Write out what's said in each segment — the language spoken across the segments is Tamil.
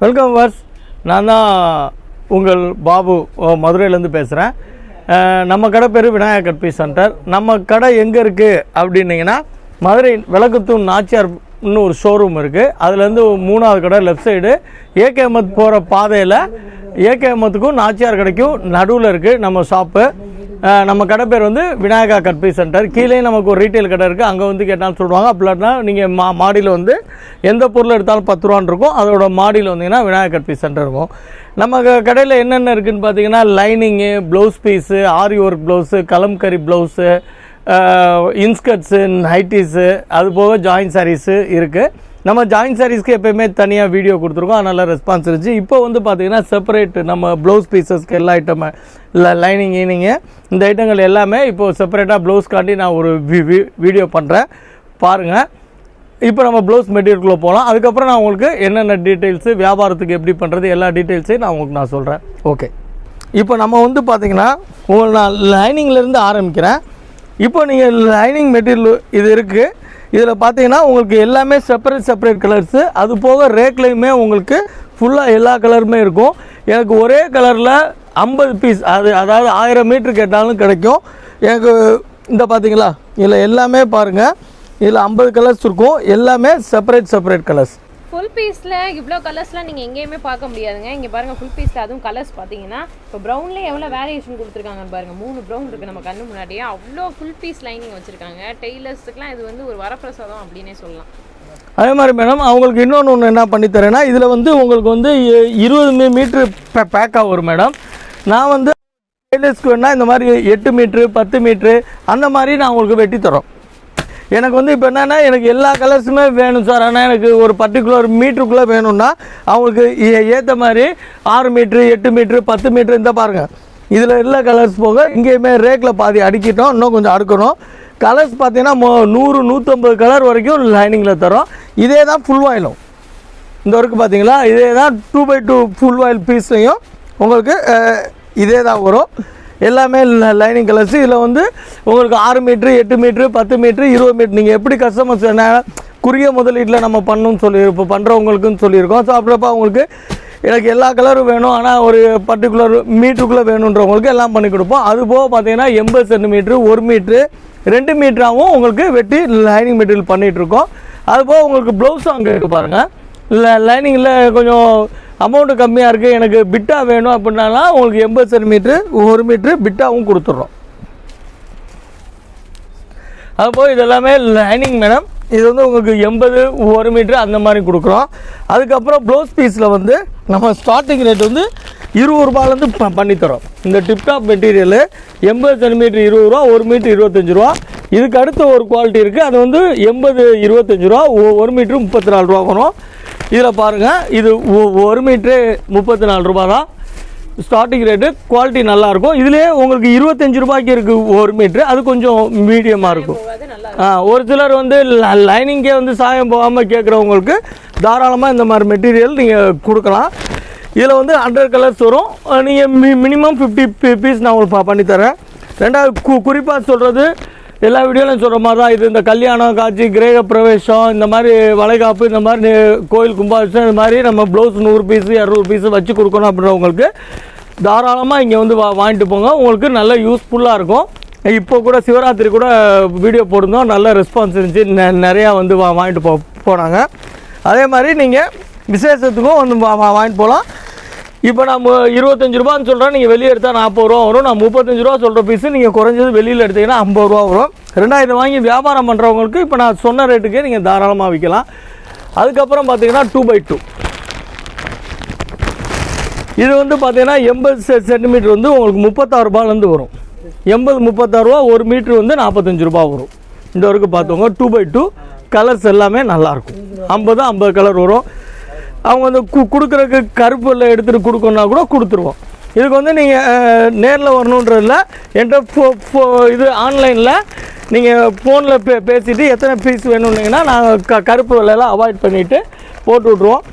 வெல்கம் வர்ஸ் நான் தான் உங்கள் பாபு மதுரையிலேருந்து பேசுகிறேன் நம்ம கடை பேர் விநாயகர் கட்பி சென்டர். நம்ம கடை எங்கே இருக்குது அப்படின்னீங்கன்னா மதுரை விளக்குத்தூண் நாச்சியார் இன்னும் ஒரு ஷோரூம் இருக்குது அதுலேருந்து மூணாவது கடை லெஃப்ட் சைடு ஏகே அஹமத் போகிற பாதையில் ஏகே அஹமத்துக்கும் நாச்சியார் கடைக்கும் நடுவில் இருக்குது நம்ம ஷாப்பு நம்ம கடை பேர் வந்து விநாயகா கற்பி சென்டர். கீழே நமக்கு ஒரு ரீட்டைல் கடை இருக்குது அங்கே வந்து கேட்டாலும் சொல்லுவாங்க. அப்படின்னா நீங்கள் மா மாடியில் வந்து எந்த பொருள் எடுத்தாலும் பத்து ரூபான்னு இருக்கும். அதோட மாடியில் வந்தீங்கன்னா விநாயகர் கற்பி சென்டர் இருக்கும். நம்ம கடையில் என்னென்ன இருக்குதுன்னு பார்த்தீங்கன்னா lining blouse piece aari work blouse Kalamkari blouse inskirts nighties அது போக ஜாயின் சாரீஸு இருக்குது நம்ம ஜாயின் சாரீஸ்க்கு எப்பயுமே தனியாக வீடியோ கொடுத்துருக்கோம். அதனால் ரெஸ்பான்ஸ் இருந்துச்சு. இப்போ வந்து பார்த்தீங்கன்னா செப்பரேட் நம்ம ப்ளவுஸ் பீசஸ்க்கு எல்லா ஐட்டம் லைனிங் ஈனிங்கு இந்த ஐட்டங்கள் எல்லாமே இப்போது செப்பரேட்டாக ப்ளவுஸ் காட்டி நான் ஒரு வீடியோ பண்ணுறேன் பாருங்கள் இப்போ நம்ம ப்ளவுஸ் மெட்டீரியல்குள்ளே போகலாம் அதுக்கப்புறம் நான் உங்களுக்கு என்னென்ன டீட்டெயில்ஸு வியாபாரத்துக்கு எப்படி பண்ணுறது எல்லா டீட்டெயில்ஸையும் நான் உங்களுக்கு நான் சொல்கிறேன் ஓகே இப்போ நம்ம வந்து பார்த்தீங்கன்னா உங்களுக்கு நான் லைனிங்லேருந்து ஆரம்பிக்கிறேன். இப்போ நீங்கள் லைனிங் மெட்டீரியல் இது இருக்குது இதில் பார்த்தீங்கன்னா உங்களுக்கு எல்லாமே செப்பரேட் செப்பரேட் கலர்ஸு அது போக ரேக்லேயுமே உங்களுக்கு ஃபுல்லாக எல்லா கலருமே இருக்கும். எனக்கு ஒரே கலரில் ஐம்பது பீஸ் அது அதாவது ஆயிரம் மீட்ரு கேட்டாலும் கிடைக்கும். எனக்கு இந்த பார்த்தீங்களா? இதில் எல்லாமே பாருங்கள் இதில் ஐம்பது கலர்ஸ் இருக்கும். எல்லாமே செப்பரேட் செப்பரேட் கலர்ஸ் ஃபுல் பீஸில் இவ்வளோ கலர்ஸ்லாம் நீங்கள் எங்கேயுமே பார்க்க முடியாதுங்க. இங்கே பாருங்கள் ஃபுல் பீஸில் அதுவும் கலர்ஸ் பார்த்தீங்கன்னா இப்போ ப்ரௌன்லேயே எவ்வளோ வேரியேஷன் கொடுத்துருக்காங்கன்னு பாருங்கள் மூணு ப்ரௌன் இருக்குது நம்ம கண்ணு முன்னாடியே. அவ்வளோ ஃபுல் பீஸ் லைனிங் வச்சுருக்காங்க. டெய்லர்ஸுக்குலாம் இது வந்து ஒரு வரப்பிரசாதம் அப்படின்னே சொல்லலாம். அதே மாதிரி மேடம் அவங்களுக்கு இன்னொன்று ஒன்று என்ன பண்ணித்தரேன்னா இதில் வந்து உங்களுக்கு வந்து இருபது மீட்ரு பே பேக்காக வரும் மேடம் நான் வந்து டெய்லர்ஸ்க்கு வேணால் இந்த மாதிரி எட்டு மீட்ரு பத்து மீட்ரு அந்த மாதிரி நான் உங்களுக்கு வெட்டி தரோம். எனக்கு வந்து இப்போ என்னென்னா எனக்கு எல்லா கலர்ஸுமே வேணும் சார். ஆனால் எனக்கு ஒரு பர்டிகுலர் மீட்டருக்குள்ளே வேணும்னா அவங்களுக்கு ஏற்ற மாதிரி ஆறு மீட்ரு எட்டு மீட்ரு பத்து மீட்ரு இந்த பாருங்கள் இதில் எல்லா கலர்ஸ் போக இங்கேயுமே ரேக்கில் பாதி அடிக்கிட்டோம். இன்னும் கொஞ்சம் அடுக்கணும். கலர்ஸ் பார்த்தீங்கன்னா மோ நூறு நூற்றம்பது கலர் வரைக்கும் லைனிங்கில் தரோம். இதே தான் ஃபுல் வாயிலும் இந்த ஒர்க்கு பார்த்தீங்களா இதே தான் two by two full oil பீஸ்லையும் உங்களுக்கு இதே தான் வரும். எல்லாமே லைனிங் கலர்ஸ் இதில் வந்து உங்களுக்கு ஆறு மீட்ரு எட்டு மீட்ரு பத்து மீட்ரு இருபது மீட்ரு நீங்கள் எப்படி கஸ்டமர்ஸ் என்ன குறுகிய முதலீட்டில் நம்ம பண்ணணும்னு சொல்லி இப்போ பண்ணுறவங்களுக்குன்னு சொல்லியிருக்கோம். ஸோ அப்படிப்பா உங்களுக்கு எனக்கு எல்லா கலரும் வேணும். ஆனால் ஒரு பர்டிகுலர் மீட்டருக்குள்ளே வேணுன்றவங்களுக்கு எல்லாம் பண்ணி கொடுப்போம். அது போக பார்த்தீங்கன்னா எண்பது சென்டிமீட்ரு ஒரு மீட்ரு ரெண்டு மீட்டராகவும் உங்களுக்கு வெட்டி லைனிங் மெட்டீரியல் பண்ணிகிட்ருக்கோம் அது போக உங்களுக்கு ப்ளவுஸும் அங்கே இருக்குது பாருங்கள் இல்லை லைனிங்கில் கொஞ்சம் அமௌண்ட்டு கம்மியாக இருக்குது எனக்கு பிட்டா வேணும் அப்படின்னாலாம் உங்களுக்கு எண்பது சென்டிமீட்ரு ஒரு மீட்ரு பிட்டாவும் கொடுத்துட்றோம். அப்போது இதெல்லாமே லைனிங் மேடம். இது வந்து உங்களுக்கு எண்பது ஒரு மீட்ரு அந்த மாதிரி கொடுக்குறோம். அதுக்கப்புறம் ப்ளவுஸ் பீஸில் வந்து நம்ம ஸ்டார்டிங் ரேட் வந்து இருபது ரூபாலேருந்து ப பண்ணித்தரோம். இந்த டிப்டாப் மெட்டீரியலு எண்பது சென்டிமீட்டர் இருபது ரூபா ஒரு மீட்ரு இருபத்தஞ்சி ரூபா. இதுக்கு அடுத்த ஒரு குவாலிட்டி இருக்குது அது வந்து எண்பது இருபத்தஞ்சி ரூபா ஒரு மீட்ரு முப்பத்தி நாலு ரூபா வரும். இதில் பாருங்கள் இது ஒ- ஒரு மீட்ரு முப்பத்தி நாலு ரூபா தான் ஸ்டார்டிங் ரேட்டு குவாலிட்டி நல்லாயிருக்கும். இதுலேயே உங்களுக்கு இருபத்தஞ்சி ரூபாய்க்கு இருக்குது ஒரு மீட்ரு. அது கொஞ்சம் மீடியமாக இருக்கும். ஆ, ஒரு சிலர் வந்து லைனிங்கே வந்து சாயம் போகாமல் கேட்குறவங்களுக்கு தாராளமாக இந்த மாதிரி மெட்டீரியல் நீங்கள் கொடுக்கலாம். இதில் வந்து ஹண்ட்ரட் கலர்ஸ் வரும். நீங்கள் மி மினிமம் ஃபிஃப்டி பீஸ் நான் உங்களுக்கு பண்ணித்தரேன். ரெண்டாவது கு குறிப்பாக சொல்கிறது எல்லா வீடியோலையும் சொல்கிற மாதிரி தான் இது. இந்த கல்யாணம் காட்சி கிரேக பிரவேசம் இந்த மாதிரி வளைகாப்பு இந்த மாதிரி கோயில் கும்பாபிஷேகம் இந்த மாதிரி நம்ம ப்ளவுஸ் நூறு பீஸு இரநூறு பீஸு வச்சு கொடுக்கணும் அப்படின்றவங்களுக்கு தாராளமாக இங்கே வந்து வா வாங்கிட்டு போங்க. உங்களுக்கு நல்ல யூஸ்ஃபுல்லாக இருக்கும். இப்போ கூட சிவராத்திரி கூட வீடியோ போட்டிருந்தோம். நல்ல ரெஸ்பான்ஸ் இருந்துச்சு. நெ- நிறையா வந்து வா வாங்கிட்டு போ போனாங்க. அதே மாதிரி நீங்கள் விசேஷத்துக்கும் வந்து வா வா- வாங்கிட்டு போகலாம் இப்போ நம்ம இருபத்தஞ்சு ரூபான்னு சொல்கிறேன் நீங்கள் வெளியே எடுத்தால் நாற்பது ரூபா வரும். நான் முப்பத்தஞ்சு ரூபா சொல்கிற பீஸு நீங்கள் குறைஞ்சது வெளியில் எடுத்தீங்கன்னா ஐம்பது ரூபா வரும். ரெண்டாயிரம் வாங்கி வியாபாரம் பண்ணுறவங்களுக்கு இப்போ நான் சொன்ன ரேட்டுக்கே நீங்கள் தாராளமாக விற்கலாம் அதுக்கப்புறம் பார்த்தீங்கன்னா டூ பை டூ இது வந்து பார்த்தீங்கன்னா எண்பது செ சென்டிமீட்டர் வந்து உங்களுக்கு முப்பத்தாறு ரூபாலேருந்து வரும். எண்பது முப்பத்தாறு ரூபா ஒரு மீட்ரு வந்து நாற்பத்தஞ்சு ரூபா வரும். இந்த வரைக்கும் பார்த்தவங்க டூ பை டூ கலர்ஸ் எல்லாமே நல்லாயிருக்கும் ஐம்பது ஐம்பது கலர் வரும். அவங்க வந்து கு கொடுக்குறக்கு கருப்பில் எடுத்துகிட்டு கொடுக்கணுன்னா கூட கொடுத்துருவோம். இதுக்கு வந்து நீங்கள் நேரில் வரணுன்றதில்ல என்கிட்ட ஃபோ ஃபோ இது ஆன்லைனில் நீங்கள் ஃபோனில் பே பேசிவிட்டு எத்தனை பீஸ் வேணும்னீங்கன்னா நாங்கள் க கருப்பு விலையெல்லாம் அவாய்ட் பண்ணிவிட்டு போட்டு விட்ருவோம்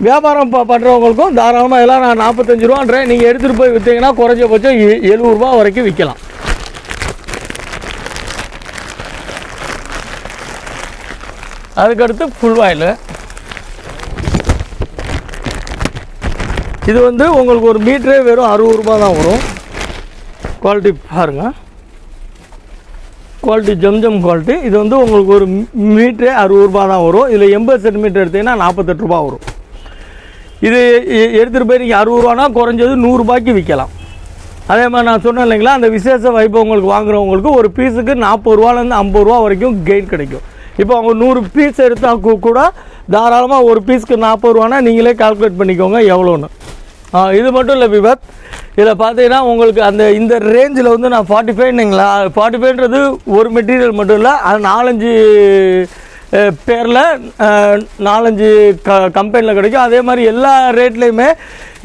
வியாபாரம் ப பண்ணுறவங்களுக்கும் தாராளமாக எல்லாம் நான் நாற்பத்தஞ்சு ரூபான்றேன் நீங்கள் எடுத்துகிட்டு போய் விற்றீங்கன்னா குறைஞ்சபட்சம் எ- எழுபது ரூபா வரைக்கும் விற்கலாம் அதுக்கடுத்து ஃபுல் ஆயில் இது வந்து உங்களுக்கு ஒரு மீட்டரே வெறும் அறுபது ரூபா தான் வரும். குவாலிட்டி பாருங்கள் குவாலிட்டி ஜம்ஜம் குவாலிட்டி இது வந்து உங்களுக்கு ஒரு மீட்டரே அறுபது ரூபா தான் வரும். இதில் எண்பது சென்டிமீட்டர் எடுத்தீங்கன்னா நாற்பத்தெட்டு ரூபா வரும். இது எடுத்துகிட்டு போய் நீங்கள் அறுபது ரூபானா குறைஞ்சது நூறுரூபாய்க்கு விற்கலாம் அதே மாதிரி நான் சொன்னேன் இல்லைங்களா அந்த விசேஷ வைப்பு உங்களுக்கு வாங்குறவங்களுக்கு ஒரு பீஸுக்கு நாற்பது ரூபாலேருந்து ஐம்பது ரூபா வரைக்கும் கெயின் கிடைக்கும். இப்போ அவங்க நூறு பீஸ் எடுத்தால் கூ- கூட தாராளமாக ஒரு பீஸுக்கு நாற்பது ரூபானா நீங்களே கால்குலேட் பண்ணிக்கோங்க எவ்வளோன்னு இது மட்டும் இல்லை விபத். இதில் பார்த்தீங்கன்னா உங்களுக்கு அந்த இந்த ரேஞ்சில் வந்து நான் ஃபார்ட்டி ஃபைவ்னுங்களா ஃபார்ட்டி ஃபைவ்ன்றது ஒரு மெட்டீரியல் மட்டும் இல்லை அது நாலஞ்சு பேரில் நாலஞ்சு க கம்பெனியில் கிடைக்கும். அதே மாதிரி எல்லா ரேட்லேயுமே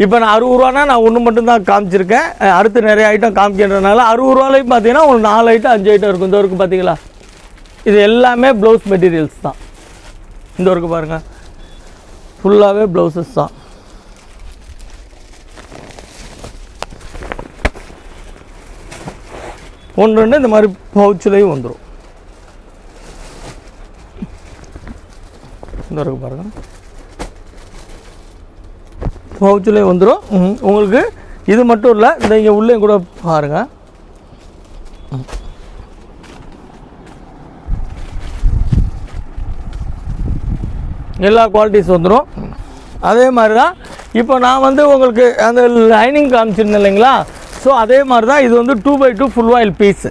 இப்போ நான் அறுபது ரூபானா நான் ஒன்று மட்டும்தான் காமிச்சிருக்கேன். அடுத்து நிறைய ஐட்டம் காமிக்கின்றனால அறுபது ரூபாலையும் பார்த்தீங்கன்னா ஒரு நாலு ஐட்டம் அஞ்சு ஐட்டம் இருக்கும். இந்த வரைக்கும் பார்த்தீங்களா இது எல்லாமே ப்ளவுஸ் மெட்டீரியல்ஸ் தான். இந்த வரைக்கும் பாருங்கள் ஃபுல்லாகவே ப்ளவுசஸ் தான். ஒன்று ரெண்டு இந்த மாதிரி பவுச்சிலையும் வந்துடும் இந்த இருக்கு பாருங்க. பவுச்சிலையும் வந்துடும் உங்களுக்கு இது மட்டும் இல்லை இந்த இங்கே உள்ளே கூட பாருங்க. எல்லா குவாலிட்டிஸ் வந்துடும் அதே மாதிரி தான் இப்போ நான் வந்து உங்களுக்கு அந்த லைனிங் காமிச்சிருந்தேன் இல்லைங்களா? ஸோ அதே மாதிரி தான் இது வந்து two by two full oil piece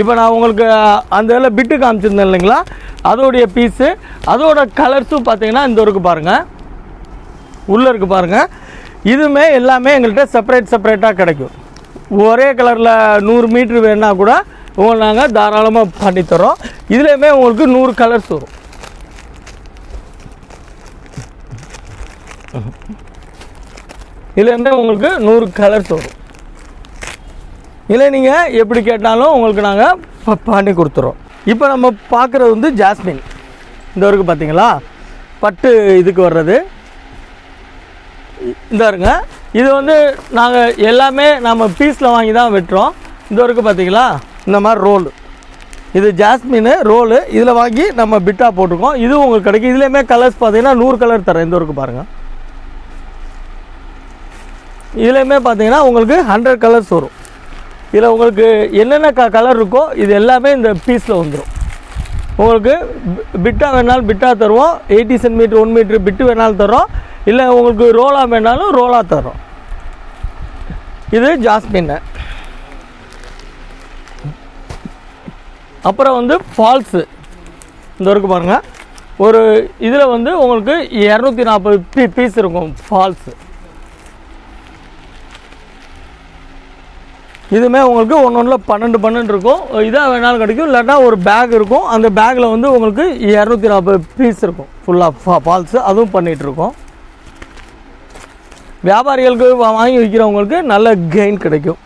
இப்போ நான் உங்களுக்கு அந்த இதில் பிட்டு காமிச்சிருந்தேன் இல்லைங்களா? அதோடைய பீஸு அதோட கலர்ஸும் பார்த்தீங்கன்னா இந்த இருக்கு பாருங்கள் உள்ளே இருக்கு பாருங்கள் இதுவுமே எல்லாமே எங்கள்கிட்ட செப்பரேட் செப்பரேட்டாக கிடைக்கும். ஒரே கலரில் நூறு மீட்ரு வேணா கூட உங்களுக்கு நாங்கள் தாராளமாக பண்ணித்தரோம் இதுலேயுமே உங்களுக்கு நூறு கலர்ஸ் வரும். இதுலேருந்தே உங்களுக்கு நூறு கலர்ஸ் வரும். இல்லை நீங்கள் எப்படி கேட்டாலும் உங்களுக்கு நாங்கள் பண்ணி கொடுத்துறோம். இப்போ நம்ம பார்க்குறது வந்து ஜாஸ்மின். இந்த வரைக்கும் பார்த்தீங்களா? பட்டு இதுக்கு வர்றது. இந்த இருங்க. இது வந்து நாங்கள் எல்லாமே நம்ம பீஸில் வாங்கி தான் வெட்டுறோம். இந்த வரைக்கும் பார்த்தீங்களா? இந்த மாதிரி ரோல் இது ஜாஸ்மின் ரோலு இதில் வாங்கி நம்ம பிட்டாக போட்டிருக்கோம். இது உங்களுக்கு கிடைக்கும். இதுலேயுமே கலர்ஸ் பார்த்தீங்கன்னா நூறு கலர் தரேன். இந்த வரைக்கும் பாருங்கள் இதுலேயுமே பார்த்தீங்கன்னா உங்களுக்கு ஹண்ட்ரட் கலர்ஸ் வரும். இதில் உங்களுக்கு என்னென்ன க கலர் இருக்கோ இது எல்லாமே இந்த பீஸில் வந்துடும் உங்களுக்கு பிட்டாக வேணாலும் பிட்டாக தருவோம். Eighty centimetre one metre bit வேணாலும் தரோம் இல்லை உங்களுக்கு ரோலா வேணாலும் ரோலா தரோம் இது ஜாஸ்மின். அப்புறம் வந்து ஃபால்ஸு இந்த வரைக்கும் பாருங்கள் ஒரு இதில் வந்து உங்களுக்கு இரநூத்தி நாற்பது பீ பீஸ் இருக்கும் ஃபால்ஸு இதுவுமே உங்களுக்கு ஒன்று ஒன்றில் பன்னெண்டு பன்னெண்டு இருக்கும். இதாக வேணாலும் கிடைக்கும். இல்லாட்டா ஒரு பேக் இருக்கும். அந்த பேக்கில் வந்து உங்களுக்கு இரநூத்தி நாற்பது பீஸ் இருக்கும் ஃபுல்லாக ஃபால்ஸு அதுவும் பண்ணிகிட்ருக்கோம் வியாபாரிகளுக்கு வாங்கி விற்கிறவங்களுக்கு நல்ல கெயின் கிடைக்கும்.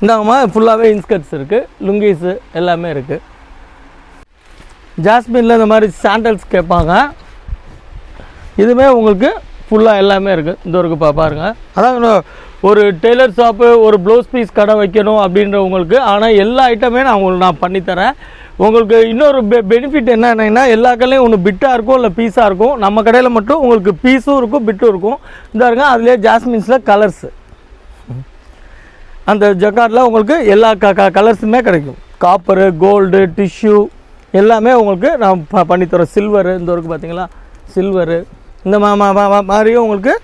இந்தாங்கம்மா ஃபுல்லாகவே இன்ஸ்கர்ட்ஸ் இருக்குது லுங்கீஸு எல்லாமே இருக்குது ஜாஸ்மினில் இந்த மாதிரி சாண்டல்ஸ் கேட்பாங்க. இதுவுமே உங்களுக்கு ஃபுல்லாக எல்லாமே இருக்குது இந்த ஒரு பா பாருங்க. அதான் ஒரு டெய்லர் ஷாப்பு ஒரு ப்ளவுஸ் பீஸ் கடை வைக்கணும் அப்படின்றவங்களுக்கு ஆனால் எல்லா ஐட்டமே நான் உங்களுக்கு நான் பண்ணித்தரேன். உங்களுக்கு இன்னொரு பெ பெனிஃபிட் என்னென்னா எல்லா கடையிலையும் ஒன்று பிட்டாக இருக்கும் இல்லை பீஸாக இருக்கும். நம்ம கடையில் மட்டும் உங்களுக்கு பீஸும் இருக்கும் பிட்டும் இருக்கும். இந்த இருங்க அதுலேயே ஜாஸ்மின்ஸில் கலர்ஸு அந்த ஜக்கார்டில் உங்களுக்கு எல்லா க க கலர்ஸுமே கிடைக்கும். காப்பரு கோல்டு டிஷ்யூ எல்லாமே உங்களுக்கு நான் ப பண்ணித்தரோம். சில்வரு இந்த வரைக்கும் பார்த்தீங்களா சில்வரு இந்த மா மா- மா- மா- மாதிரியும் உங்களுக்கு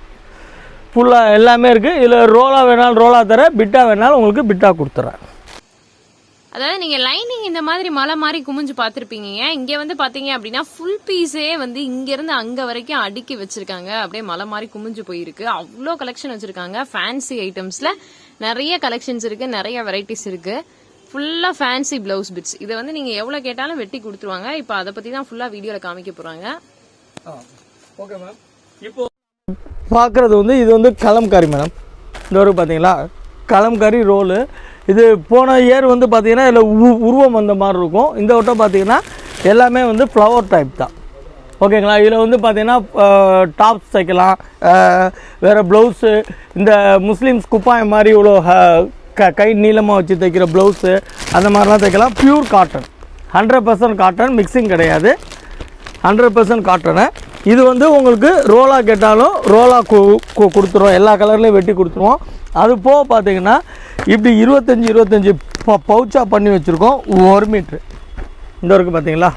ஃபுல்லாக எல்லாமே இருக்குது இதில் ரோலா வேணாலும் ரோலா தரேன். பிட்டா வேணாலும் உங்களுக்கு பிட்டா கொடுத்துறேன். அதாவது நீங்க லைனிங் இந்த மாதிரி மலை மாதிரி குமிஞ்சு பார்த்துருப்பீங்க. இங்க வந்து பாத்தீங்க அப்படின்னா ஃபுல் பீஸே வந்து இங்க இருந்து அங்க வரைக்கும் அடுக்கி வச்சிருக்காங்க. அப்படியே மலை மாதிரி குமிஞ்சு போயிருக்கு. அவ்வளோ கலெக்ஷன் வச்சிருக்காங்க. ஃபேன்சி ஐட்டம்ஸ்ல நிறைய கலெக்ஷன்ஸ் இருக்கு. நிறைய வெரைட்டிஸ் இருக்கு. ஃபுல்லா ஃபேன்சி பிளவுஸ் பிட்ஸ் இதை வந்து நீங்க எவ்வளவு கேட்டாலும் வெட்டி கொடுத்துருவாங்க. இப்போ அதை பத்தி தான் ஃபுல்லா வீடியோல காமிக்க போறாங்க. ஓகே மேம் இப்போ பார்க்குறது வந்து இது வந்து கலம்காரி மேடம் இந்த ஒரு பார்த்தீங்களா கலம்காரி ரோலு இது போன இயர் வந்து பார்த்தீங்கன்னா இதில் உ உருவம் வந்த மாதிரி இருக்கும். இந்த வட்டம் பார்த்தீங்கன்னா எல்லாமே வந்து ஃப்ளவர் டைப் தான். ஓகேங்களா? இதில் வந்து பார்த்தீங்கன்னா டாப்ஸ் தைக்கலாம். வேறு ப்ளவுஸு இந்த முஸ்லீம்ஸ் குப்பாயம் மாதிரி இவ்வளோ ஹ- க கை நீளமாக வச்சு தைக்கிற ப்ளவுஸு அந்த மாதிரிலாம் தைக்கலாம். Pure cotton hundred percent cotton mixing கிடையாது. ஹண்ட்ரட் பர்சன்ட் காட்டனு இது வந்து உங்களுக்கு ரோலாக கேட்டாலும் ரோலாக கொடுத்துருவோம் எல்லா கலர்லேயும் வெட்டி கொடுத்துருவோம். அது போக பார்த்தீங்கன்னா இப்படி இருபத்தஞ்சி இருபத்தஞ்சி ப பவுச்சாக பண்ணி வச்சுருக்கோம். ஒரு மீட்ரு. இந்த இருக்குது பார்த்தீங்களா?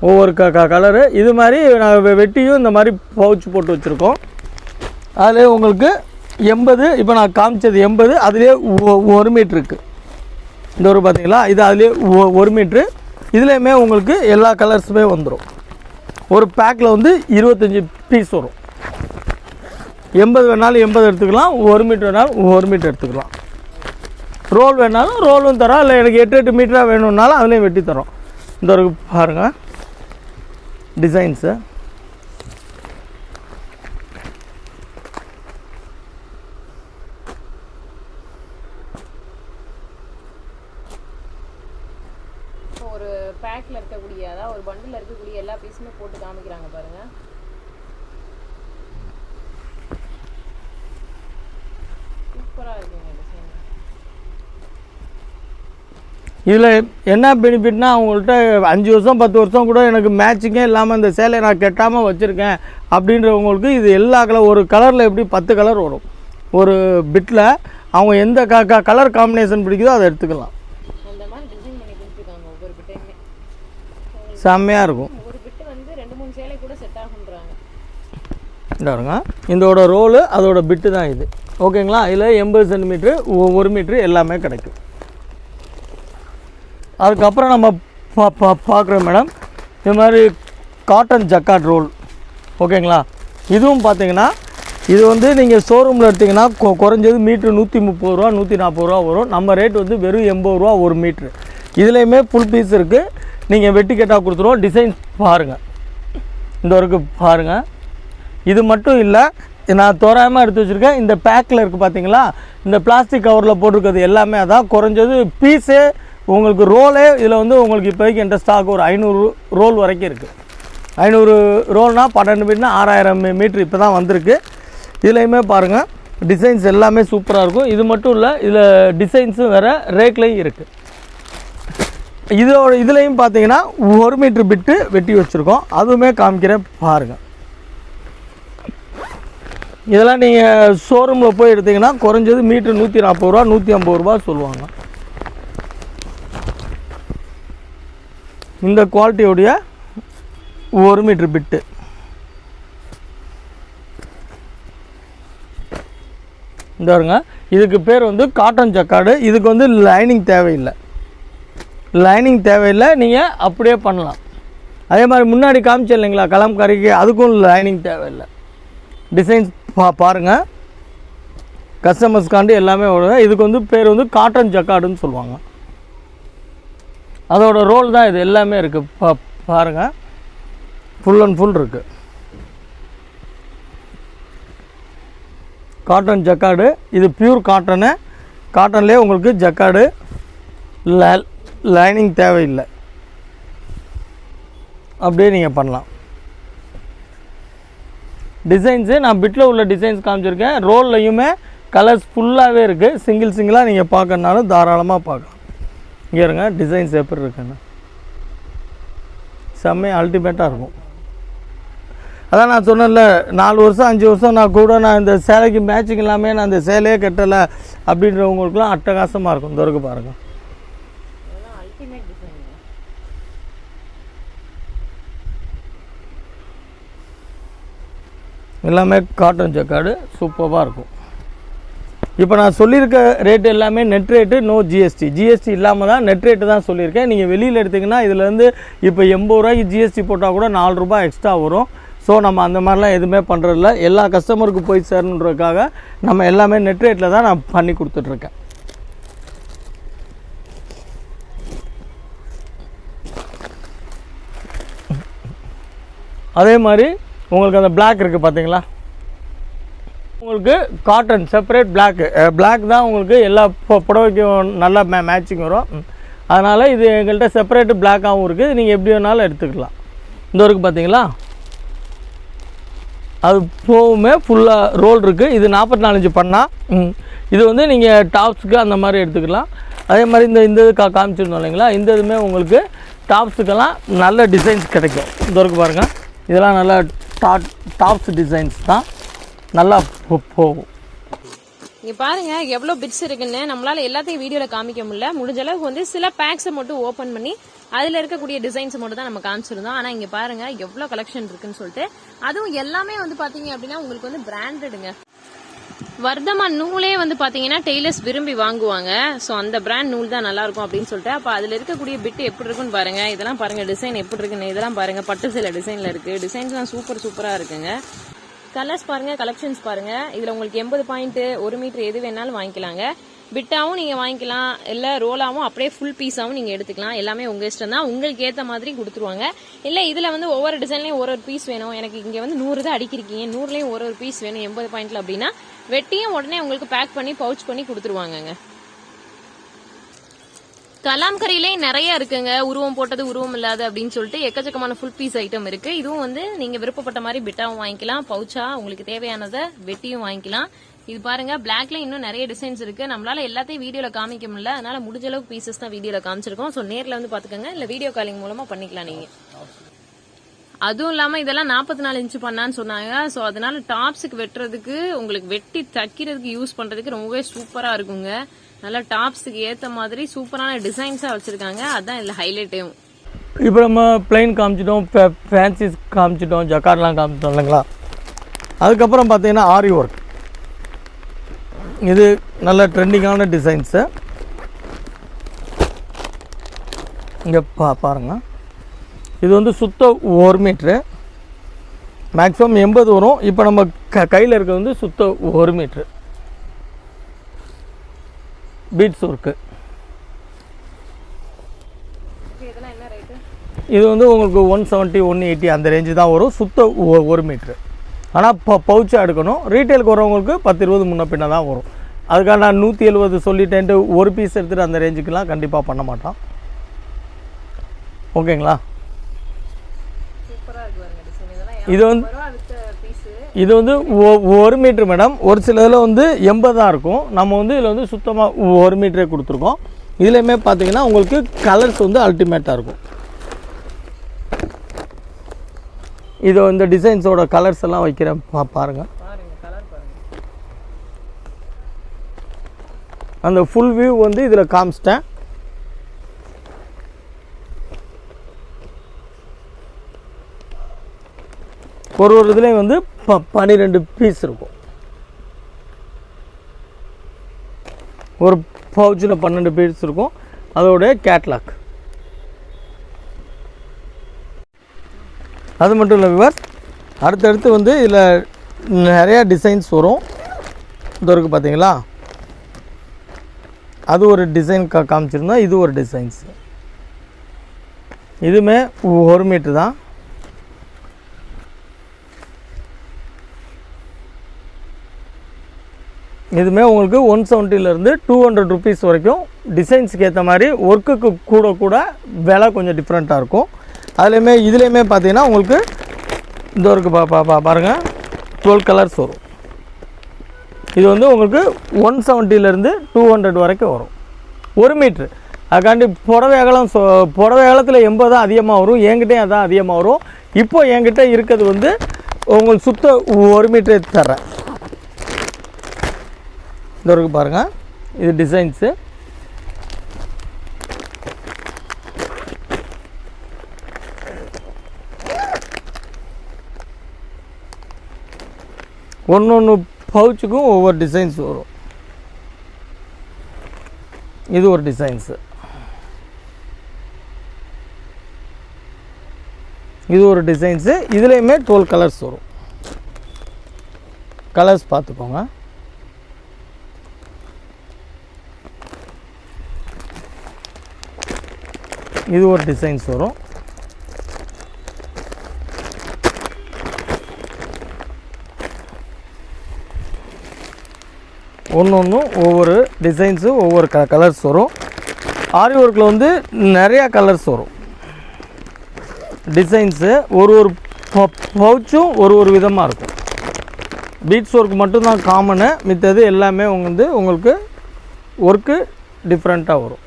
ஒவ்வொரு க க கலரு இது மாதிரி வெ- வெட்டியும் இந்த மாதிரி பவுச் போட்டு வச்சுருக்கோம். அதில் உங்களுக்கு எண்பது இப்போ நான் காமிச்சது எண்பது அதுலேயே ஒரு மீட்ரு இருக்குது இந்த ஒரு பார்த்தீங்களா இது அதிலே ஒரு மீட்ரு. இதுலேயுமே உங்களுக்கு எல்லா கலர்ஸுமே வந்துடும் ஒரு பேக்கில் வந்து இருபத்தஞ்சி பீஸ் வரும். எண்பது வேணாலும் எண்பது எடுத்துக்கலாம். ஒரு மீட்ரு வேணாலும் ஒரு மீட்ரு எடுத்துக்கலாம். ரோல் வேணாலும் ரோலும் தரோம் இல்லை எனக்கு எட்டு எட்டு மீட்டராக வேணும்னாலும் அதுலேயும் வெட்டி தரோம். இந்த ஒரு பாருங்கள் டிசைன்ஸு இப்போ பேக்கில் இருக்கக்கூடிய அதாவது ஒரு பண்டில் இருக்கக்கூடிய எல்லா பீஸுமே போட்டு காமிக்கிறாங்க பாருங்கள் சூப்பராக இருக்குங்க டிசைன் இதில் என்ன பெனிஃபிட்னா அவங்கள்ட்ட அஞ்சு வருஷம் பத்து வருஷம் கூட எனக்கு மேட்சிங்கே இல்லாமல் இந்த சேலையை நான் கெட்டாமல் வச்சுருக்கேன் அப்படின்றவங்களுக்கு இது எல்லா கலர் ஒரு கலரில் எப்படி பத்து கலர் வரும்? ஒரு பிட்டில் அவங்க எந்த க கலர் காம்பினேஷன் பிடிக்குதோ அதை எடுத்துக்கலாம் அந்த மாதிரி டிசைன் பண்ணி கொடுத்துருக்காங்க ஒவ்வொரு பிட்டையுமே செம்மையாக இருக்கும் ஒரு பிட்டு வந்து ரெண்டு மூணு சேலை கூட செட் ஆகுன்றாங்க இந்த பாருங்க. இதோட ரோலு அதோட பிட்டு தான் இது. ஓகேங்களா இதில் எண்பது சென்டிமீட்ரு ஒரு மீட்ரு எல்லாமே கிடைக்கும். அதுக்கப்புறம் நம்ம பா பார்க்குறோம் மேடம் இது மாதிரி காட்டன் ஜக்காட் ரோல் ஓகேங்களா இதுவும் பார்த்தீங்கன்னா இது வந்து நீங்கள் ஷோரூமில் எடுத்திங்கன்னா குறைஞ்சது மீட்ரு நூற்றி முப்பது ரூபா நூற்றி நாற்பது ரூபா வரும். நம்ம ரேட் வந்து வெறும் எண்பது ரூபா ஒரு மீட்ரு இதுலேயுமே ஃபுல் பீஸ் இருக்குது நீங்கள் வெட்டி கேட்டால் கொடுத்துருவோம். டிசைன் பாருங்கள் இந்த ஒர்க்கு பாருங்கள் இது மட்டும் இல்லை நான் தோராயமாக எடுத்து வச்சுருக்கேன். இந்த பேக்கில் இருக்குது பார்த்தீங்களா இந்த பிளாஸ்டிக் கவரில் போட்டிருக்கிறது எல்லாமே அதான். குறைஞ்சது பீஸே உங்களுக்கு ரோலே இதில் வந்து உங்களுக்கு இப்போதைக்கு என்கிட்ட ஸ்டாக் ஒரு ஐநூறு ரோல் வரைக்கும் இருக்குது ஐநூறு ரோல்னால் பன்னெண்டு மீட்னா ஆறாயிரம் மீட்ரு இப்போ தான் வந்திருக்கு. இதுலேயுமே பாருங்கள் டிசைன்ஸ் எல்லாமே சூப்பராக இருக்கும். இது மட்டும் இல்லை இதில் டிசைன்ஸும் வேறு ரேக்லேயும் இருக்குது இதோட இதுலேயும் பார்த்தீங்கன்னா ஒரு மீட்ரு பிட்டு வெட்டி வச்சுருக்கோம். அதுவுமே காமிக்கிறேன் பாருங்கள் இதெல்லாம் நீங்கள் ஷோரூமில் போய் எடுத்தீங்கன்னா குறைஞ்சது மீட்ரு நூற்றி நாற்பது ரூபா நூற்றி ஐம்பது ரூபா சொல்லுவாங்க. இந்த குவாலிட்டியோடைய ஒரு மீட்ரு பிட்டு. இந்த பாருங்க இதுக்கு பேர் வந்து காட்டன் ஜக்காடு இதுக்கு வந்து லைனிங் தேவையில்லை. லைனிங் தேவையில்லை நீங்கள் அப்படியே பண்ணலாம். அதே மாதிரி முன்னாடி காமிச்சு இல்லைங்களா கலம்காரிக்கு அதுக்கும் லைனிங் தேவையில்லை. டிசைன்ஸ் பா பாருங்கள் கஸ்டமர்ஸ்க்காண்டி எல்லாமே வரும் இதுக்கு வந்து பேர் வந்து காட்டன் ஜக்காடுன்னு சொல்லுவாங்க. அதோட ரோல் தான் இது எல்லாமே இருக்குது பா பாருங்கள் ஃபுல் அண்ட் ஃபுல் இருக்குது காட்டன் ஜக்காடு இது பியூர் காட்டனு காட்டன்லேயே உங்களுக்கு ஜக்காடு லைனிங் தேவையில்லை. அப்படியே நீங்கள் பண்ணலாம். டிசைன்ஸு நான் பிட்டில் உள்ள டிசைன்ஸ் காமிச்சிருக்கேன். ரோல்லையுமே கலர்ஸ் ஃபுல்லாகவே இருக்குது சிங்கிள் சிங்கிளாக நீங்கள் பார்க்கறனாலும் தாராளமாக பார்க்கலாம் இங்கே இருங்க டிசைன்ஸ் எப்படி இருக்குன்னு. செம்மையாக அல்டிமேட்டாக இருக்கும். அதான் நான் சொன்னேன்ல நாலு வருஷம் அஞ்சு வருஷம் நான் கூட நான் இந்த சேலைக்கு மேட்சிங் இல்லாமல் நான் இந்த சேலையே கட்டலை அப்படின்றவங்களுக்குலாம் அட்டகாசமாக இருக்கும். இந்த வரைக்கும் பாருங்கள் இதெல்லாம் அல்டிமேட் டிசைன் எல்லாமே காட்டன் ஜக்காடு சூப்பராக இருக்கும். இப்போ நான் சொல்லியிருக்க ரேட்டு எல்லாமே net rate no GST GST இல்லாமல் தான் நெட் ரேட்டு தான் சொல்லியிருக்கேன். நீங்கள் வெளியில் எடுத்திங்கன்னா இதுலேருந்து இப்போ எண்பது ரூபாய்க்கு ஜிஎஸ்டி போட்டால் கூட நாலு ரூபாய் எக்ஸ்ட்ரா வரும். ஸோ நம்ம அந்த மாதிரிலாம் எதுவுமே பண்ணுறதில்ல எல்லா கஸ்டமருக்கு போய் சேரணுன்றதுக்காக நம்ம எல்லாமே நெட் ரேட்டில் தான் நான் பண்ணி கொடுத்துட்ருக்கேன். அதே மாதிரி உங்களுக்கு அந்த பிளாக் இருக்குது பார்த்தீங்களா உங்களுக்கு காட்டன் செப்பரேட் பிளாக் தான் உங்களுக்கு எல்லா புடவைக்கும் நல்லா மே மேட்சிங் வரும். அதனால் இது எங்கள்கிட்ட செப்பரேட்டு பிளாக்காகவும் இருக்குது நீங்கள் எப்படி வேணாலும் எடுத்துக்கலாம். இந்த வரைக்கும் பார்த்தீங்களா அது போவுமே ஃபுல்லாக ரோல் இருக்குது இது நாற்பத்தி நாலஞ்சு பண்ணால் இது வந்து நீங்கள் டாப்ஸுக்கு அந்த மாதிரி எடுத்துக்கலாம். அதே மாதிரி இந்த இந்த இது கா காமிச்சிருந்தோம் இல்லைங்களா? இந்த இதுவுமே உங்களுக்கு டாப்ஸுக்கெல்லாம் நல்ல டிசைன்ஸ் கிடைக்கும். இந்த இருக்கு பாருங்கள் இதெல்லாம் நல்லா டாப் டாப்ஸ் டிசைன்ஸ் தான் நல்லா போகும் இங்க பாருங்க எவ்வளோ பிட்ஸ் இருக்குன்னு. நம்மளால எல்லாத்தையும் வீடியோல காமிக்க முடியல. முடிஞ்ச அளவுக்கு வந்து சில பேக்ஸை மட்டும் ஓப்பன் பண்ணி அதுல இருக்கக்கூடிய டிசைன்ஸ் மட்டும் தான் நம்ம காமிச்சிருந்தோம். ஆனா இங்கே பாருங்க எவ்வளோ கலெக்ஷன் இருக்குன்னு சொல்லிட்டு. அதுவும் எல்லாமே வந்து பாத்தீங்க அப்படின்னா உங்களுக்கு வந்து பிராண்டடுங்க வர்தமான் நூலே வந்து பார்த்தீங்கன்னா டெய்லர்ஸ் விரும்பி வாங்குவாங்க. ஸோ அந்த பிராண்ட் நூல் தான் நல்லா இருக்கும் அப்படின்னு சொல்லிட்டு அப்போ அதில் இருக்கக்கூடிய பிட்டு எப்படி இருக்குன்னு பாருங்க. இதெல்லாம் பாருங்க டிசைன் எப்படி இருக்குன்னு இதெல்லாம் பாருங்க. பட்டு சில டிசைன்ல இருக்கு. டிசைன்ஸ்லாம் சூப்பர் சூப்பராக இருக்குங்க. கலர்ஸ் பாருங்க கலெக்ஷன்ஸ் பாருங்க. இதில் உங்களுக்கு எண்பது பாயிண்ட் ஒரு மீட்டர் எது வேணாலும் வாங்கிக்கலாங்க. பிட்டாவும் நீங்க வாங்கிக்கலாம். இல்ல ரோலாவும் அப்படியே ஃபுல் பீஸாவும் நீங்க எடுத்துக்கலாம். எல்லாமே உங்க இஷ்டம் தான். உங்களுக்கு ஏத்த மாதிரி கொடுத்துருவாங்க. இல்ல இதுல வந்து ஒவ்வொரு டிசைன்லயும் ஒரு ஒரு பீஸ் வேணும். எனக்கு இங்க வந்து நூறு தான் அடிக்கிறீங்க. நூறுலயும் ஒரு ஒரு பீஸ் வேணும். எண்பது பாயிண்ட்ல அப்படின்னா வெட்டியும் உடனே உங்களுக்கு பேக் பண்ணி பவுச் பண்ணி கொடுத்துருவாங்கங்க. கலாம்கரியிலே நிறைய இருக்குங்க. உருவம் போட்டது உருவம் இல்லாத அப்படின்னு சொல்லிட்டு எக்கச்சக்கமான ஃபுல் பீஸ் ஐட்டம் இருக்கு. இதுவும் வந்து நீங்க விருப்பப்பட்ட மாதிரி பிட்டாவும் வாங்கிக்கலாம். பவுச்சா உங்களுக்கு தேவையானதை வெட்டியும் வாங்கிக்கலாம். இது பாருங்க பிளாக்ல இன்னும் நிறைய டிசைன்ஸ் இருக்கு. நம்மளால எல்லாத்தையும் வீடியோல காமிக்க முடியல. அதனால முடிஞ்ச அளவுக்கு பீசஸ் தான் வீடியோல காமிச்சிருக்கோம். சோ நேர்ல வந்து பாத்துக்கோங்க இல்ல வீடியோ காலிங் மூலமா பண்ணிக்கலாம் நீங்க. அதுவும் இல்லாம இதெல்லாம் நாற்பத்தி நாலு இன்ச்சு பண்ணான்னு சொன்னாங்க. ஸோ அதனால டாப்ஸுக்கு வெட்டுறதுக்கு உங்களுக்கு வெட்டி தைக்கிறதுக்கு யூஸ் பண்றதுக்கு ரொம்பவே சூப்பரா இருக்குங்க. நல்லா டாப்ஸுக்கு ஏத்த மாதிரி சூப்பரான டிசைன்ஸா வச்சிருக்காங்க. அதான் இதுல ஹைலைட்டும் இப்போ நம்ம பிளைன் காமிச்சிட்டோம் ஃபேன்சிஸ் காமிச்சிட்டோம் ஜக்கார்லாம் காமிச்சிட்டோம் இல்லைங்களா? அதுக்கப்புறம் பார்த்தீங்கன்னா ஆரி ஒர்க் இது நல்ல ட்ரெண்டிங்கான டிசைன்ஸு இங்கே பா பாருங்க. இது வந்து சுத்த ஒரு மீட்ரு. மேக்ஸிமம் எண்பது வரும். இப்போ நம்ம க கையில் இருக்கிறது வந்து சுத்த ஒரு மீட்ரு. பீட்ஸ் ஒர்க்கு இது வந்து உங்களுக்கு ஒன் செவன்ட்டி ஒன் எயிட்டி அந்த ரேஞ்சு தான் வரும். சுத்த ஒரு மீட்ரு. ஆனால் இப்போ பவுச்சாக எடுக்கணும். ரீட்டைலுக்கு வரவங்களுக்கு பத்து இருபது முன்ன பின்ன தான் வரும். அதுக்காக நான் நூற்றி எழுபது சொல்லிட்டேன்ட்டு ஒரு பீஸ் எடுத்துகிட்டு அந்த ரேஞ்சுக்கெலாம் கண்டிப்பாக பண்ண மாட்டான். ஓகேங்களா சூப்பரா இருக்கு பாருங்க டிசைன் இதெல்லாம் இது வந்து இது வந்து ஒரு மீட்ரு மேடம் ஒரு சில இதில் வந்து எண்பதாக இருக்கும். நம்ம வந்து இதில் வந்து சுத்தமாக ஒரு மீட்டரே கொடுத்துருக்கோம். இதுலேயுமே பார்த்தீங்கன்னா உங்களுக்கு கலர்ஸ் வந்து அல்டிமேட்டாக இருக்கும். இது இந்த டிசைன்ஸோட கலர்ஸ் எல்லாம் வைக்கிறேன். பா பாருங்கள் அந்த ஃபுல் வியூ வந்து இதில் காமிச்சிட்டேன். ஒரு ஒரு இதுலேயும் வந்து ப பன்னிரெண்டு பீஸ் இருக்கும். ஒரு பவுச்சில் பன்னெண்டு பீஸ் இருக்கும். அதோடைய கேட்லாக் அது மட்டும் இல்லை விவர் அடுத்தடுத்து வந்து இதில் நிறையா டிசைன்ஸ் வரும். இது இருக்குது பார்த்தீங்களா அது ஒரு டிசைன் கா காமிச்சிருந்தோம் இது ஒரு டிசைன்ஸ் இதுவுமே ஒரு மீட்ரு தான். இதுவுமே உங்களுக்கு ஒன் செவன்ட்டிலேருந்து டூ ஹண்ட்ரட் ருபீஸ் வரைக்கும் டிசைன்ஸுக்கு ஏற்ற மாதிரி ஒர்க்குக்கு கூட கூட விலை கொஞ்சம் டிஃப்ரெண்ட்டாக இருக்கும். அதுலேயுமே இதுலேயுமே பார்த்தீங்கன்னா உங்களுக்கு இந்த ஒர்க்கு பா பா பா- பாருங்கள் டுவெல் கலர்ஸ் வரும். இது வந்து உங்களுக்கு ஒன் செவன்ட்டிலேருந்து டூ ஹண்ட்ரட் வரைக்கும் வரும். ஒரு மீட்ரு அதுக்காண்டி புடவை அகலம் சொ புடவை அகலத்தில் எண்பது தான் அதிகமாக வரும். என்கிட்டயும் அதான் அதிகமாக வரும். இப்போ என்கிட்ட இருக்கிறது வந்து உங்களுக்கு சுத்த ஒரு மீட்டரே தர்றேன். இந்த இருக்கு பாருங்கள் இது டிசைன்ஸு ஒன்று ஒன்று பவுச்சுக்கும் ஒவ்வொரு டிசைன்ஸ் வரும். இது ஒரு டிசைன்ஸு இது ஒரு டிசைன்ஸு இதுலேயுமே டுவெல் கலர்ஸ் வரும். கலர்ஸ் பார்த்துக்கோங்க. இது ஒரு டிசைன்ஸ் வரும். ஒன்று ஒன்றும் ஒவ்வொரு டிசைன்ஸும் ஒவ்வொரு க கலர்ஸ் வரும். ஆரி ஒர்க்கில் வந்து நிறையா கலர்ஸ் வரும். டிசைன்ஸு ஒரு ஒரு பவுச்சும் ஒரு ஒரு விதமாக இருக்கும். பீட்ஸ் ஒர்க் மட்டும்தான் காமனு மித்தது எல்லாமே வந்து உங்களுக்கு ஒர்க்கு டிஃப்ரெண்ட்டாக வரும்.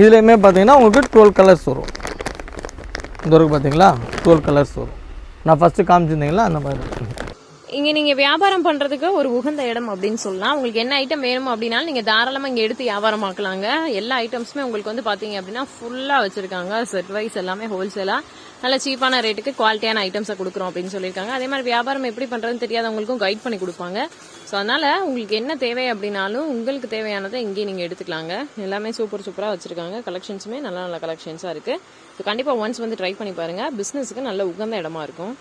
இதுலேயுமே பார்த்தீங்கன்னா உங்களுக்கு டுவெல் கலர்ஸ் வரும். இந்த வரைக்கும் பார்த்தீங்களா டுவெல் கலர்ஸ் வரும். நான் ஃபஸ்ட்டு காமிச்சிருந்தீங்களா? அந்த மாதிரி இங்க நீங்க வியாபாரம் பண்றதுக்கு ஒரு உகந்த இடம் அப்படின்னு சொல்லலாம். உங்களுக்கு என்ன ஐட்டம் வேணும் அப்படின்னாலும் நீங்க தாராளமாக இங்கே எடுத்து வியாபாரம் ஆக்கலாங்க எல்லா ஐட்டம்ஸுமே உங்களுக்கு வந்து பார்த்தீங்க அப்படின்னா ஃபுல்லா வச்சிருக்காங்க. செட் வைஸ் எல்லாமே ஹோல்சேலாக நல்ல சீப்பான ரேட்டுக்கு குவாலிட்டியான ஐட்டம்ஸை கொடுக்குறோம் அப்படின்னு சொல்லியிருக்காங்க. அதே மாதிரி வியாபாரம் எப்படி பண்ணுறதுன்னு தெரியாதவங்களுக்கும் கைட் பண்ணி கொடுப்பாங்க. ஸோ அதனால் உங்களுக்கு என்ன தேவை அப்படின்னாலும் உங்களுக்கு தேவையானதை இங்கேயே நீங்கள் எடுத்துக்கலாங்க. எல்லாமே சூப்பர் சூப்பராக வச்சுருக்காங்க. கலெக்ஷன்ஸுமே நல்ல நல்ல கலெக்ஷன்ஸாக இருக்குது ஸோ கண்டிப்பாக ஒன்ஸ் வந்து ட்ரை பண்ணி பாருங்கள் பிஸ்னஸுக்கு நல்ல உகந்த இடமா இருக்கும்.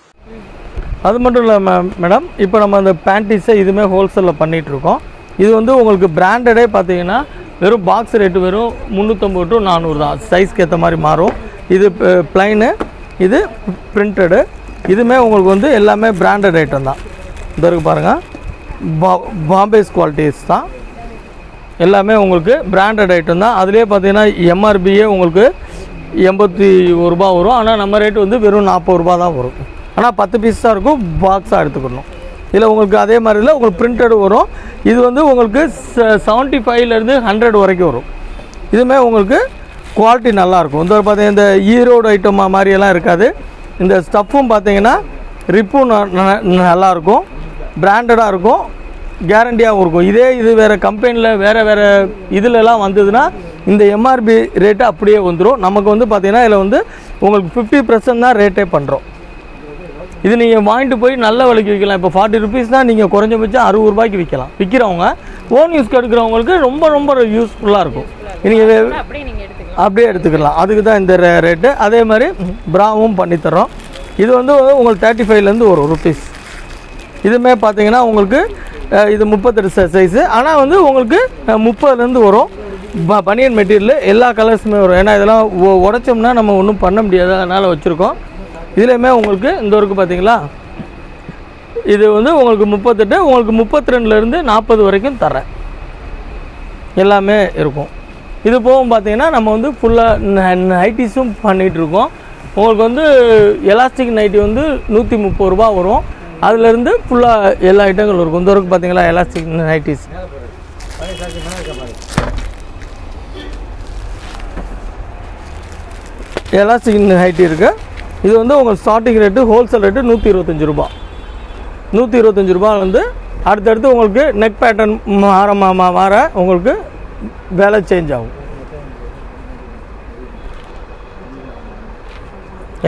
அது மட்டும் இல்லாமல் மேடம் இப்போ நம்ம அந்த பேண்டிஸை இதுவுமே ஹோல்சேலில் பண்ணிகிட்ருக்கோம் இது வந்து உங்களுக்கு பிராண்டடே பார்த்தீங்கன்னா வெறும் பாக்ஸ் ரேட்டு வெறும் முந்நூற்றம்பது டு நானூறு தான். சைஸ்க்கு ஏற்ற மாதிரி மாறும். இது ப்ளைனு இது பிரிண்டடு இதுவுமே உங்களுக்கு வந்து எல்லாமே பிராண்டட் ஐட்டம் தான். இந்த இருக்கு பாருங்கள் பா பாம்பேஸ் குவாலிட்டிஸ் தான். எல்லாமே உங்களுக்கு பிராண்டட் ஐட்டம் தான். அதுலேயே பார்த்தீங்கன்னா எம்ஆர்பியே உங்களுக்கு எண்பத்தி ஒரு ரூபா வரும். ஆனால் நம்ம ரேட்டு வந்து வெறும் நாற்பது ரூபா தான் வரும். ஆனால் பத்து பீஸ் தான் இருக்கும். பாக்ஸாக எடுத்துக்கணும். இதில் உங்களுக்கு அதே மாதிரி இல்லை உங்களுக்கு பிரிண்டட் வரும். இது வந்து உங்களுக்கு செவன்ட்டி ஃபைவ்லேருந்து ஹண்ட்ரட் வரைக்கும் வரும். இதுவுமே உங்களுக்கு குவாலிட்டி நல்லாயிருக்கும் இந்த பார்த்தீங்கன்னா இந்த ஈரோடு ஐட்டம் மாதிரியெல்லாம் இருக்காது. இந்த ஸ்டஃப்பும் பார்த்தீங்கன்னா ரிப்பும் நல்லாயிருக்கும் பிராண்டடாக இருக்கும். கேரண்டியாகவும் இருக்கும். இதே இது வேறு கம்பெனியில் வேறு வேறு இதுலலாம் வந்ததுன்னா இந்த எம்ஆர்பி ரேட்டு அப்படியே வந்துடும் நமக்கு வந்து பார்த்தீங்கன்னா இதில் வந்து உங்களுக்கு ஃபிஃப்டி பர்சன்ட் தான் ரேட்டே பண்ணுறோம் இது நீங்கள் வாங்கிட்டு போய் நல்ல விலைக்கு விற்கலாம் இப்போ ஃபார்ட்டி ருபீஸ் தான் நீங்கள் குறைஞ்சபட்சம் அறுபது ரூபாய்க்கு விற்கலாம் விற்கிறவங்க ஓன் யூஸ்க்கு எடுக்கிறவங்களுக்கு ரொம்ப ரொம்ப யூஸ்ஃபுல்லாக இருக்கும். நீங்கள் அப்படியே எடுத்துக்கலாம். அதுக்கு தான் இந்த ரே- ரேட்டு அதே மாதிரி ப்ராவும் பண்ணித்தரோம் இது வந்து உங்களுக்கு தேர்ட்டி ஃபைவ்லேருந்து ஒரு ருபீஸ் இதுவுமே பார்த்தீங்கன்னா உங்களுக்கு இது முப்பத்தெட்டு சைஸு ஆனால் வந்து உங்களுக்கு முப்பதுலேருந்து வரும். ப பனியன் மெட்டீரியல் எல்லா கலர்ஸுமே வரும். ஏன்னா இதெல்லாம் உடச்சோம்னா நம்ம ஒன்றும் பண்ண முடியாது. அதனால் வச்சுருக்கோம். இதுலேயுமே உங்களுக்கு இந்த ஒருக்கு பார்த்தீங்களா இது வந்து உங்களுக்கு முப்பத்தெட்டு உங்களுக்கு முப்பத்தி ரெண்டுலேருந்து நாற்பது வரைக்கும் தரேன் எல்லாமே இருக்கும். இது போகும் பார்த்தீங்கன்னா நம்ம வந்து ஃபுல்லாக நைட்டிஸும் பண்ணிகிட்டு இருக்கோம் உங்களுக்கு வந்து எலாஸ்டிக் நைட்டி வந்து நூற்றி முப்பது ரூபா வரும். அதுலேருந்து ஃபுல்லாக எல்லா ஐட்டங்களும் இருக்கும். இந்த வரைக்கும் பார்த்தீங்களா எலாஸ்டிக் நைட்டிஸ் எலாஸ்டிக் நைட்டி இருக்குது இது வந்து உங்களுக்கு ஸ்டார்டிங் ரேட்டு ஹோல்சேல் ரேட்டு நூற்றி இருபத்தஞ்சி ரூபா நூற்றி இருபத்தஞ்சி ரூபா வந்து அடுத்தடுத்து உங்களுக்கு நெக் பேட்டர்ன் மாற மாற உங்களுக்கு வேலை சேஞ்ச் ஆகும்.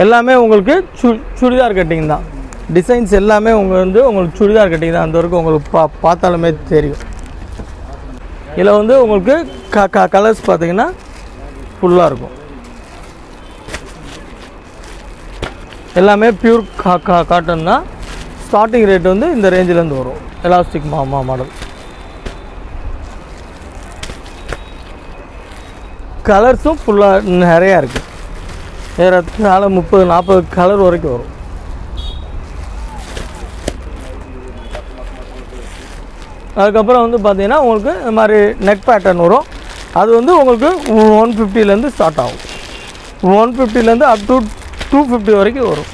எல்லாமே உங்களுக்கு சு சுடிதார் கட்டிங் தான். டிசைன்ஸ் எல்லாமே உங்கள் வந்து உங்களுக்கு சுடிதார் கட்டிங் தான். அந்த வரைக்கும் உங்களுக்கு பா பார்த்தாலுமே தெரியும். இதில் வந்து உங்களுக்கு க க கலர்ஸ் பார்த்தீங்கன்னா ஃபுல்லாக இருக்கும். எல்லாமே பியூர் கா கா காட்டன் தான். ஸ்டார்டிங் ரேட் வந்து இந்த ரேஞ்சிலேருந்து வரும். எலாஸ்டிக் மா மா மாடல் கலர்ஸும் ஃபுல்லாக நிறையா இருக்குது ஏறத்தாழ முப்பது நாற்பது கலர் வரைக்கும் வரும். அதுக்கப்புறம் வந்து பார்த்திங்கன்னா உங்களுக்கு இந்த மாதிரி நெக் பேட்டர்ன் வரும். அது வந்து உங்களுக்கு ஒன் ஃபிஃப்டிலேருந்து ஸ்டார்ட் ஆகும். ஒன் ஃபிஃப்டிலேருந்து அப் டு டூ ஃபிஃப்டி வரைக்கும் வரும்.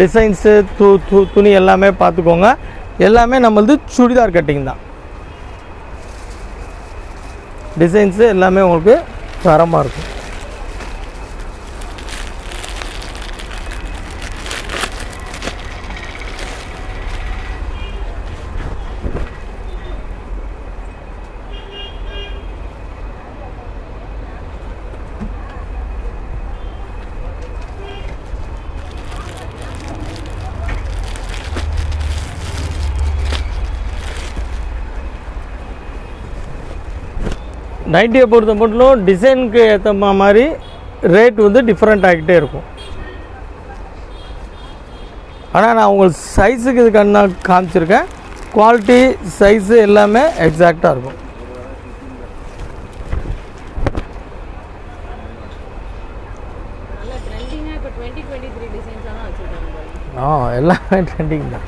டிசைன்ஸு து து துணி எல்லாமே பார்த்துக்கோங்க. எல்லாமே நம்மளது சுடிதார் கட்டிங் தான். டிசைன்ஸு எல்லாமே உங்களுக்கு தரமாக இருக்கும். நைட்டியை பொறுத்த மட்டும் டிசைனுக்கு ஏற்ற மாதிரி ரேட் வந்து டிஃப்ரெண்ட் ஆகிட்டே இருக்கும். ஆனால் நான் உங்களுக்கு சைஸுக்கு இது நான் காமிச்சிருக்கேன். குவாலிட்டி சைஸு எல்லாமே எக்ஸாக்டாக இருக்கும். ஆ எல்லாமே ட்ரெண்டிங் தான்.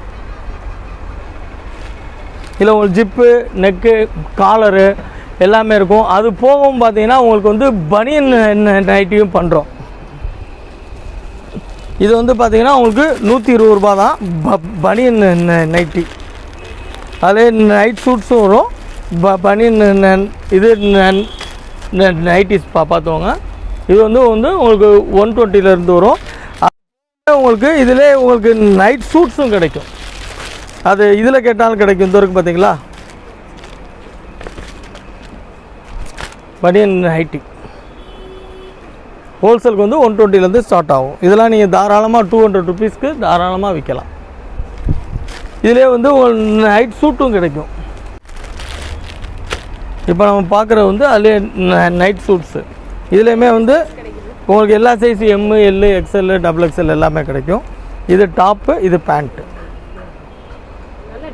இதில் உங்களுக்கு ஜிப்பு நெக்கு காலரு எல்லாமே இருக்கும். அது போகவும் பார்த்தீங்கன்னா உங்களுக்கு வந்து பனியன் நைட்டியும் பண்ணுறோம் இது வந்து பார்த்தீங்கன்னா உங்களுக்கு நூற்றி இருபது ரூபா தான். ப பனியன் நைட்டி. அதே நைட் சூட்ஸும் வரும். ப பனியன் இது நைட்டிஸ் பா பார்த்துவோங்க இது வந்து வந்து உங்களுக்கு ஒன் டுவெண்ட்டிலேருந்து வரும். உங்களுக்கு இதிலே உங்களுக்கு நைட் சூட்ஸும் கிடைக்கும். அது இதில் கேட்டாலும் கிடைக்கும். இந்த வரைக்கும் பார்த்தீங்களா? பனியன் நைட்டி ஹோல்சேலுக்கு வந்து ஒன் டுவெண்ட்டிலேருந்து ஸ்டார்ட் ஆகும். இதெல்லாம் நீங்கள் தாராளமாக டூ ஹண்ட்ரட் ருபீஸ்க்கு தாராளமாக விற்கலாம் இதிலே வந்து நைட் சூட்டும் கிடைக்கும். இப்போ நம்ம பார்க்குறது வந்து அதிலே நைட் சூட்ஸு இதுலேயுமே வந்து உங்களுக்கு எல்லா size M L XL double XL எல்லாமே கிடைக்கும். இது டாப்பு இது பேண்ட்டு நல்ல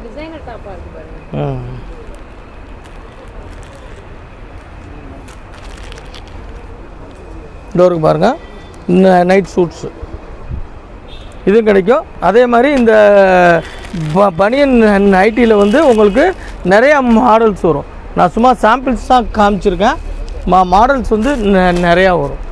டோருக்கு இந்த பாருங்கள் நைட் சூட்ஸு இதுவும் கிடைக்கும். அதே மாதிரி இந்த ப- பனியன் நைட்டியில் வந்து உங்களுக்கு நிறையா மாடல்ஸ் வரும். நான் சும்மா சாம்பிள்ஸ் தான் காமிச்சிருக்கேன். மா மாடல்ஸ் வந்து நிறையா வரும்.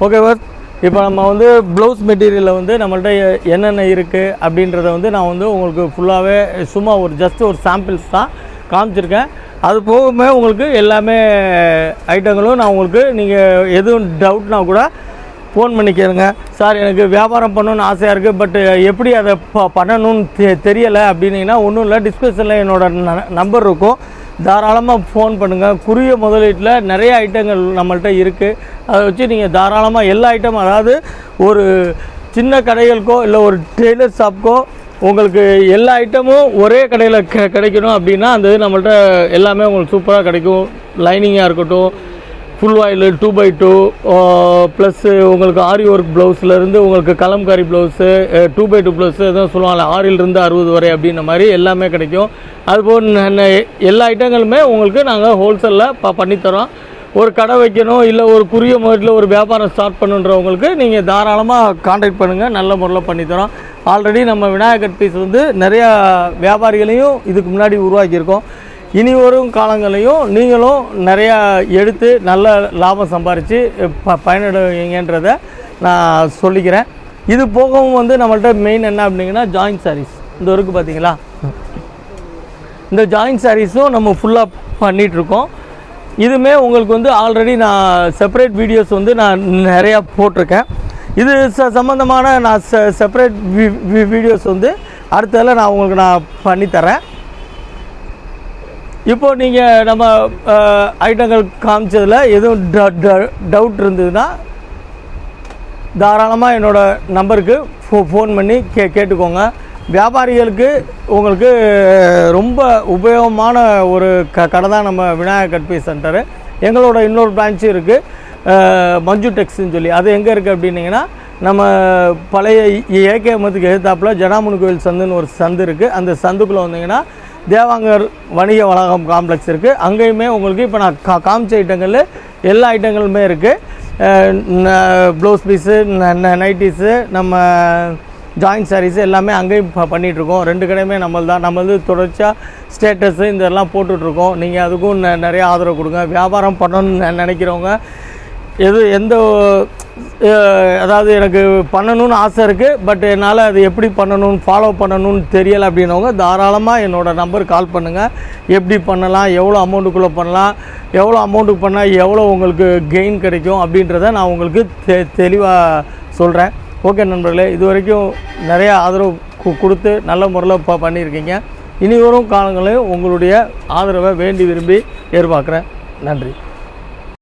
ஓகேவா இப்போ நம்ம வந்து ப்ளவுஸ் மெட்டீரியலில் வந்து நம்மள்ட்ட என்னென்ன இருக்குது அப்படின்றத வந்து நான் வந்து உங்களுக்கு ஃபுல்லாகவே சும்மா ஒரு ஜஸ்ட் ஒரு சாம்பிள்ஸ் தான் காமிச்சிருக்கேன். அது போகுமே உங்களுக்கு எல்லாமே ஐட்டங்களும் நான் உங்களுக்கு நீங்கள் எதுவும் டவுட்னா கூட ஃபோன் பண்ணி கேளுங்க. சார் எனக்கு வியாபாரம் பண்ணணும்னு ஆசையாக இருக்குது பட் எப்படி அதை ப பண்ணணும்னு தெ தெரியலை அப்படின்னீங்கன்னா ஒன்றும் இல்லை டிஸ்கிரிப்ஷனில் என்னோட நம்பர் இருக்கும். தாராளமாக ஃபோன் பண்ணுங்கள் குறுகிய முதலீட்டில் நிறைய ஐட்டங்கள் நம்மள்கிட்ட இருக்குது அதை வச்சு நீங்கள் தாராளமாக எல்லா ஐட்டமும் அதாவது ஒரு சின்ன கடைகளுக்கோ இல்லை ஒரு டெய்லர் ஷாப்க்கோ உங்களுக்கு எல்லா ஐட்டமும் ஒரே கடையில் க கிடைக்கணும் அப்படின்னா அந்த இது நம்மள்ட்ட எல்லாமே உங்களுக்கு சூப்பராக கிடைக்கும். லைனிங்காக இருக்கட்டும் full oil two by two plus உங்களுக்கு ஆரி ஒர்க் ப்ளவுஸ்லேருந்து உங்களுக்கு Kalamkari blouse two by two blouse எதுவும் சொல்லுவாங்கல்ல ஆறிலிருந்து அறுபது வரை அப்படின்ற மாதிரி எல்லாமே கிடைக்கும். அதுபோல் எல்லா ஐட்டங்களுமே உங்களுக்கு நாங்கள் ஹோல்சேலில் ப பண்ணித்தரோம். ஒரு கடை வைக்கணும் இல்லை ஒரு குறுகிய முறையில் ஒரு வியாபாரம் ஸ்டார்ட் பண்ணுன்றவங்களுக்கு நீங்கள் தாராளமாக காண்டாக்ட் பண்ணுங்கள் நல்ல முறையில் பண்ணித்தரோம் ஆல்ரெடி நம்ம விநாயகர் பீஸ் வந்து நிறையா வியாபாரிகளையும் இதுக்கு முன்னாடி உருவாக்கியிருக்கோம். இனி வரும் காலங்களையும் நீங்களும் நிறையா எடுத்து நல்ல லாபம் சம்பாரித்து ப பயனிடுவீங்கன்றத நான் சொல்லிக்கிறேன். இது போகவும் வந்து நம்மள்ட்ட மெயின் என்ன அப்படிங்கன்னா ஜாயிண்ட் சாரீஸ் இந்த வரைக்கும் பார்த்தீங்களா இந்த ஜாயிண்ட் சாரீஸும் நம்ம ஃபுல்லாக பண்ணிகிட்ருக்கோம் இதுவுமே உங்களுக்கு வந்து ஆல்ரெடி நான் செப்பரேட் வீடியோஸ் வந்து நான் நிறையா போட்டிருக்கேன். இது ச சம்மந்தமான நான் செ செப்பரேட் வீடியோஸ் வந்து அடுத்ததில் நான் உங்களுக்கு நான் பண்ணித்தரேன் இப்போ நீங்கள் நம்ம ஐட்டங்கள் காமிச்சதில் எதுவும் டவுட் இருந்ததுன்னா தாராளமாக என்னோட நம்பருக்கு ஃபோ ஃபோன் பண்ணி கே கேட்டுக்கோங்க. வியாபாரிகளுக்கு உங்களுக்கு ரொம்ப உபயோகமான ஒரு க கடை தான் நம்ம விநாயகர் கட்பி சென்டரு. எங்களோட இன்னொரு பிரான்ச்சும் இருக்குது மஞ்சு டெக்ஸ்ன்னு சொல்லி. அது எங்கே இருக்குது அப்படின்னிங்கன்னா நம்ம பழைய ஏகேமத்துக்கு எழுத்தாப்பில் ஜடாமுனு கோயில் சந்துன்னு ஒரு சந்து இருக்குது அந்த சந்துக்குள்ளே வந்தீங்கன்னா தேவாங்கர் வணிக வளாகம் காம்ப்ளெக்ஸ் இருக்குது அங்கேயுமே உங்களுக்கு இப்போ நான் கா காமிச்ச ஐட்டங்களில் எல்லா ஐட்டங்களுமே இருக்குது ப்ளவுஸ் பீஸு நைட்டிஸு நம்ம ஜாயின்ட் சாரீஸ் எல்லாமே அங்கேயும் பண்ணிகிட்ருக்கோம் ரெண்டு கடையுமே நம்மள் தான் நம்மளது தொடர்ச்சியாக ஸ்டேட்டஸு இதெல்லாம் போட்டுட்ருக்கோம் நீங்கள் அதுக்கும் நெ- நிறைய ஆதரவு கொடுங்க. வியாபாரம் பண்ணணும்னு நினைக்கிறவங்க எது எந்த அதாவது எனக்கு பண்ணணும்னு ஆசை இருக்குது பட் என்னால் அது எப்படி பண்ணணும்னு ஃபாலோ பண்ணணும்னு தெரியலை அப்படின்னவங்க தாராளமாக என்னோடய நம்பர் கால் பண்ணுங்கள் எப்படி பண்ணலாம் எவ்வளோ அமௌண்ட்டுக்குள்ளே பண்ணலாம் எவ்வளோ அமௌண்ட்டுக்கு பண்ணால் எவ்வளோ உங்களுக்கு கெயின் கிடைக்கும் அப்படின்றத நான் உங்களுக்கு தெ தெளிவாக சொல்கிறேன் ஓகே நண்பர்களே இது வரைக்கும் நிறையா ஆதரவு கு- கொடுத்து நல்ல முறையில் இப்போ பண்ணியிருக்கீங்க. இனி வரும் காலங்களையும் உங்களுடைய ஆதரவை வேண்டி விரும்பி எதிர்பார்க்குறேன். நன்றி.